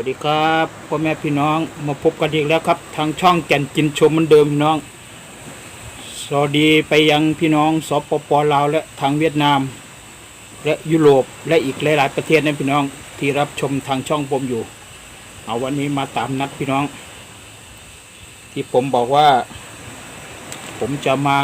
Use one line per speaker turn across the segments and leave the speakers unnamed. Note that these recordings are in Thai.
วัสดีครับพ่อแม่พี่น้องมาพบกันอีกแล้วครับ ทางช่องแก่นกินชมเหมือนเดิมพี่น้อง สวัสดีไปยังพี่น้องสปปลาวและทางเวียดนาม และยุโรปและอีกหลาย ๆ ประเทศนะพี่น้องที่รับชมทางช่องผมอยู่ เอาวันนี้มาตามนัดพี่น้อง ที่ผมบอกว่า ผมจะมา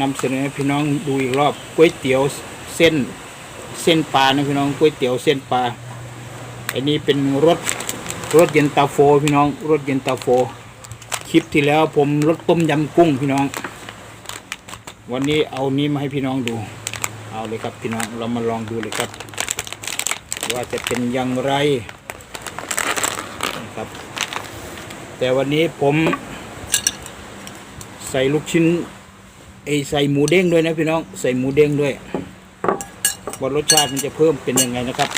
นำเสนอให้พี่น้องดูอีกรอบก๋วยเตี๋ยวเส้นเส้นปลานะพี่น้องก๋วยเตี๋ยวเส้นปลา อันนี้เป็นรถรถเย็นตาโฟพี่น้อง รถเย็นตาโฟ คลิปที่แล้วผมรถต้มยำกุ้งพี่น้อง วันนี้เอานี้มาให้พี่น้องดู เอาเลยครับพี่น้องเรามาลองดูเลยครับ ว่าจะเป็นอย่างไรนะครับ แต่วันนี้ผมใส่ลูกชิ้นไอใส่หมูเด้งด้วยนะพี่น้อง ใส่หมูเด้งด้วยว่ารสชาติมันจะเพิ่มเป็นยังไงนะครับ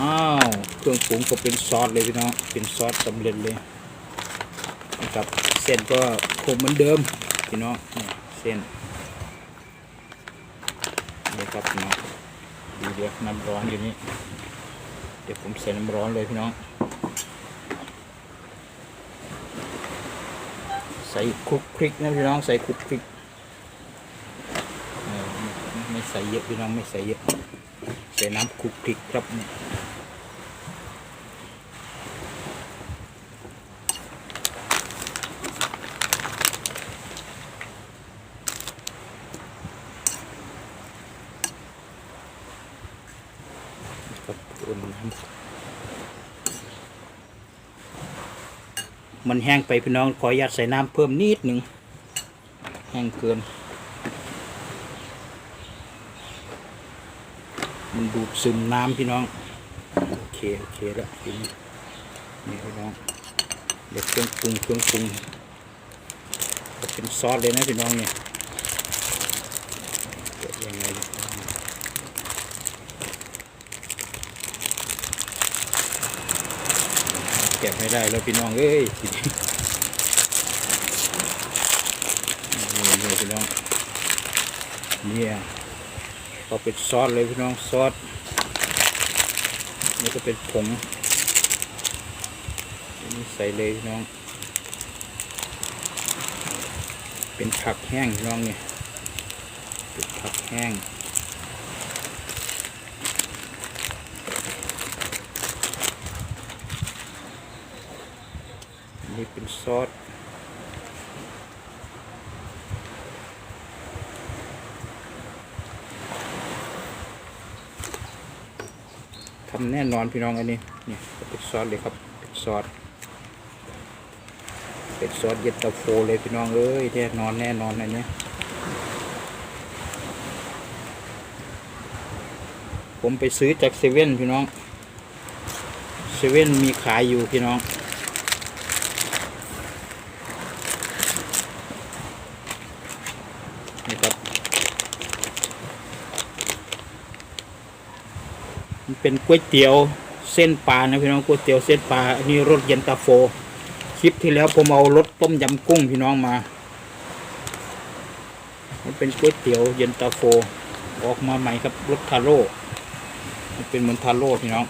อ้าวเครื่องปรุงก็เป็นซอสเลยพี่น้องเป็นซอสสำเร็จเลยนะครับเส้นก็คงเหมือนเดิมพี่น้องเส้นนี่ครับพี่น้องดูเดี๋ยวน้ำร้อนอยู่นี่เดี๋ยวผมใส่น้ำร้อนเลยพี่น้องใส่คลุกคลิกนะพี่น้องใส่คลุกคลิกไม่ใส่เยอะพี่น้องไม่ใส่เยอะใส่น้ำคลุกคลิกครับนี่ครับอุ่นน้ำ มันแห้งไปพี่น้องขออนุญาตใส่น้ำเพิ่มนิดหนึ่งแห้งเกิน มันดูดซึมน้ำพี่น้อง โอเค โอเคแล้วทีนี้นี่พี่น้องเดี๋ยวเครื่องปรุงเครื่องปรุงเป็นซอสเลยนะพี่น้องเนี่ยเดี๋ยวยังไงดี เก็บไม่ได้แล้วพี่น้องเอ้ยทีนี้นี่เลยพี่น้องเนี่ยก็เป็นซอสเลยพี่น้องซอสนี่ก็เป็นผงนนี่ใส่เลยพี่น้อง เป็นผักแห้งพี่น้องเนี่ยเป็นผักแห้ง นี่เป็นซอสทำแน่นอนพี่น้องอันนี้นี่เป็นซอสเลยครับเป็นซอสเป็นซอสเย็นตาโฟเลยพี่น้องเอ้ยแน่นอนแน่นอนอันนี้ผมไปซื้อจากเซเว่นพี่น้องเซเว่นมีขายอยู่พี่น้อง นี่ครับมัน เป็นก๋วยเตี๋ยวเส้นปลานะพี่น้องก๋วยเตี๋ยวเส้นปลาอันนี้รสเย็นตาโฟ คลิปที่แล้วผมเอารสต้มยำกุ้งพี่น้องมามันเป็นก๋วยเตี๋ยวเย็นตาโฟ ออกมาใหม่ครับรสทาโร่มันเป็นเหมือนทาโร่พี่น้อง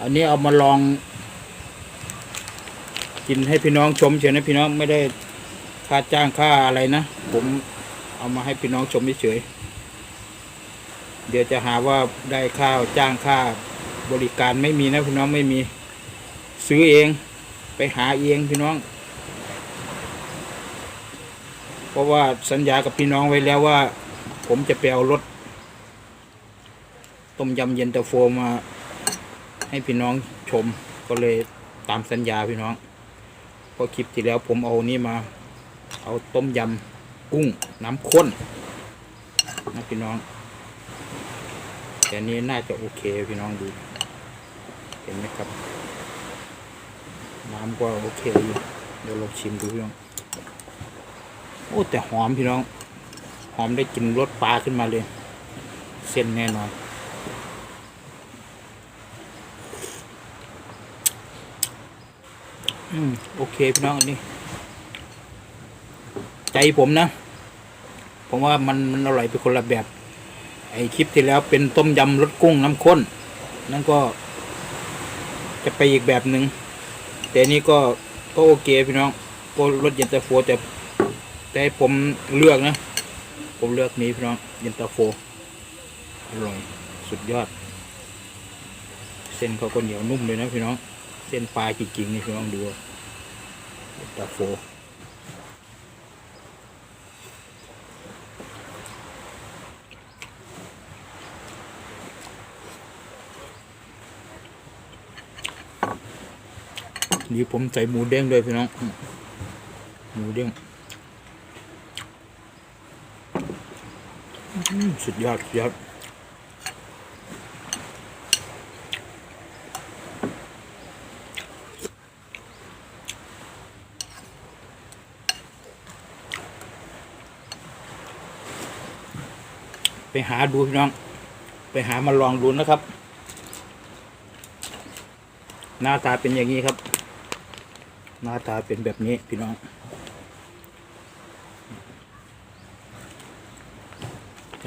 อันนี้เอามาลอง กินให้พี่น้องชมเฉยนะพี่น้องไม่ได้ค่าจ้างค่าอะไรนะ ผมเอามาให้พี่น้องชมเฉยๆ เดี๋ยวจะหาว่าได้ค่าจ้างค่าบริการไม่มีนะพี่น้องไม่มีซื้อเองไปหาเองพี่น้อง เพราะว่าสัญญากับพี่น้องไว้แล้วว่า ผมจะไปเอารถต้มยำเย็นตาโฟมา ให้พี่น้องชมก็เลยตามสัญญาพี่น้องเพราะคลิปที่แล้วผมเอานี่มา เอาต้มยำกุ้งน้ำข้นนะพี่น้อง แต่นี้น่าจะโอเคพี่น้องดู เห็นไหมครับ น้ำก็โอเคอยู่เดี๋ยวลองชิมดูพี่น้อง โอ้แต่หอมพี่น้อง หอมได้กลินรสปลาขึ้นมาเลย เส้นแน่นอนอืมโอเคพี่น้องอันนี้ ใจผมนะ ผมว่ามันมันอร่อยไปคนละแบบ ไอคลิปที่แล้วเป็นต้มยำรสกุ้งน้ำข้น นั่นก็จะไปอีกแบบหนึ่งแต่นี่ก็ก็โอเคพี่น้องก็รสเย็นตาโฟแต่แต่ผมเลือกนะ ผมเลือกนี้พี่น้องเย็นตาโฟอร่อยสุดยอด เส้นเขาก็เหนียวนุ่มเลยนะพี่น้อง เส้นปลาจริงๆนี่พี่น้องดูเย็นตาโฟ นี่ผมใส่หมูเด้งด้วยพี่น้อง หมูเด้งสุดยอดยอดไปหาดูพี่น้อง ไปหามาลองดูนะครับ หน้าตาเป็นอย่างนี้ครับ หน้าตาเป็นแบบนี้พี่น้อง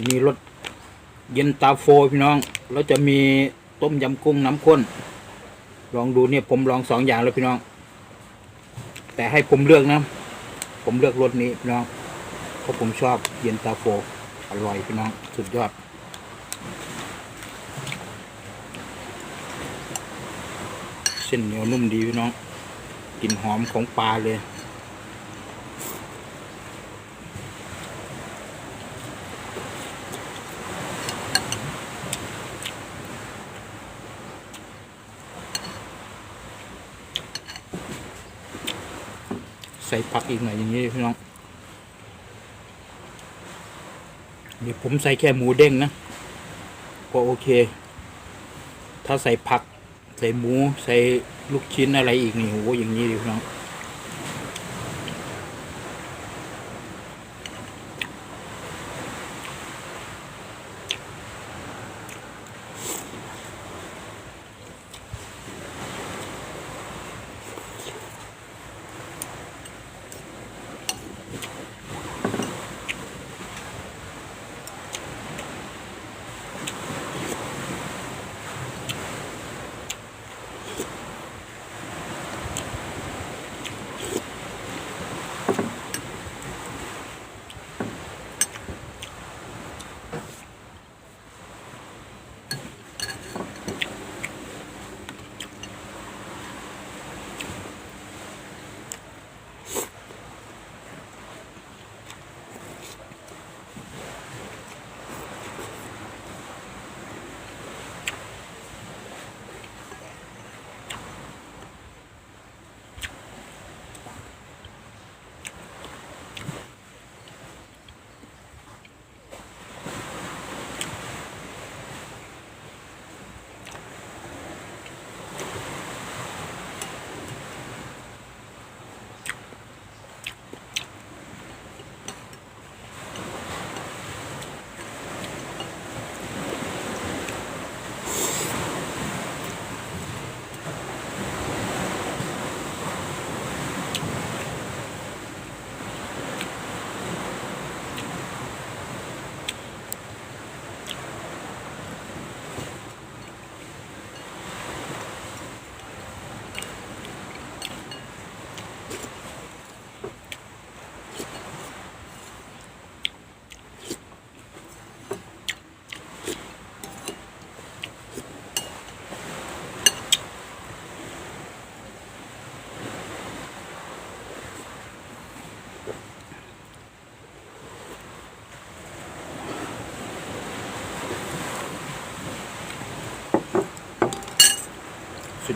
มีรสเย็นตาโฟพี่น้อง แล้วจะมีต้มยำกุ้งน้ำข้น ลองดูเนี่ยผมลองสองอย่างแล้วพี่น้อง แต่ให้ผมเลือกนะ ผมเลือกรสนี้พี่น้อง เพราะผมชอบเย็นตาโฟ อร่อยพี่น้อง สุดยอดเส้นเหนียวนุ่มดีพี่น้อง กลิ่นหอมของปลาเลยใส่ผักอีกหน่อยอย่างนี้พี่น้อง เดี๋ยวผมใส่แค่หมูเด้งนะ ก็โอเค ถ้าใส่ผัก ใส่หมู ใส่ ลูกชิ้นอะไรอีกนี่โหอย่างนี้ดิพี่น้อง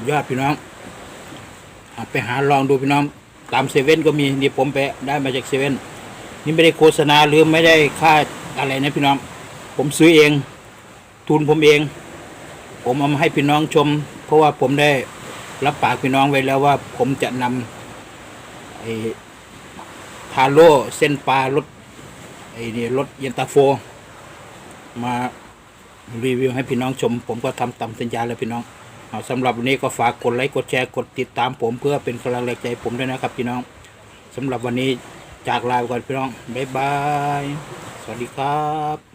ยอดพี่น้องไปหาลองดูพี่น้อง ตามเซเว่นก็มีนี่ผมไปได้มาจากเซเว่นนี่ไม่ได้โฆษณาหรือไม่ได้ค่าอะไรนะพี่น้อง ผมซื้อเอง ทุนผมเอง ผมเอามาให้พี่น้องชม เพราะว่าผมได้รับปากพี่น้องไว้แล้วว่า ผมจะนำไอ้ทาโร่เส้นปลารสไอ้นี่รสเย็นตาโฟ มารีวิวให้พี่น้องชม ผมก็ทำตามสัญญาแล้วพี่น้อง เอาสำหรับวันนี้ก็ฝากกดไลค์กดแชร์กดติดตามผมเพื่อเป็นกำลังแรงใจให้ผมด้วยนะครับพี่น้องสำหรับวันนี้จากลาไปก่อนพี่น้องบ๊ายบาย สวัสดีครับ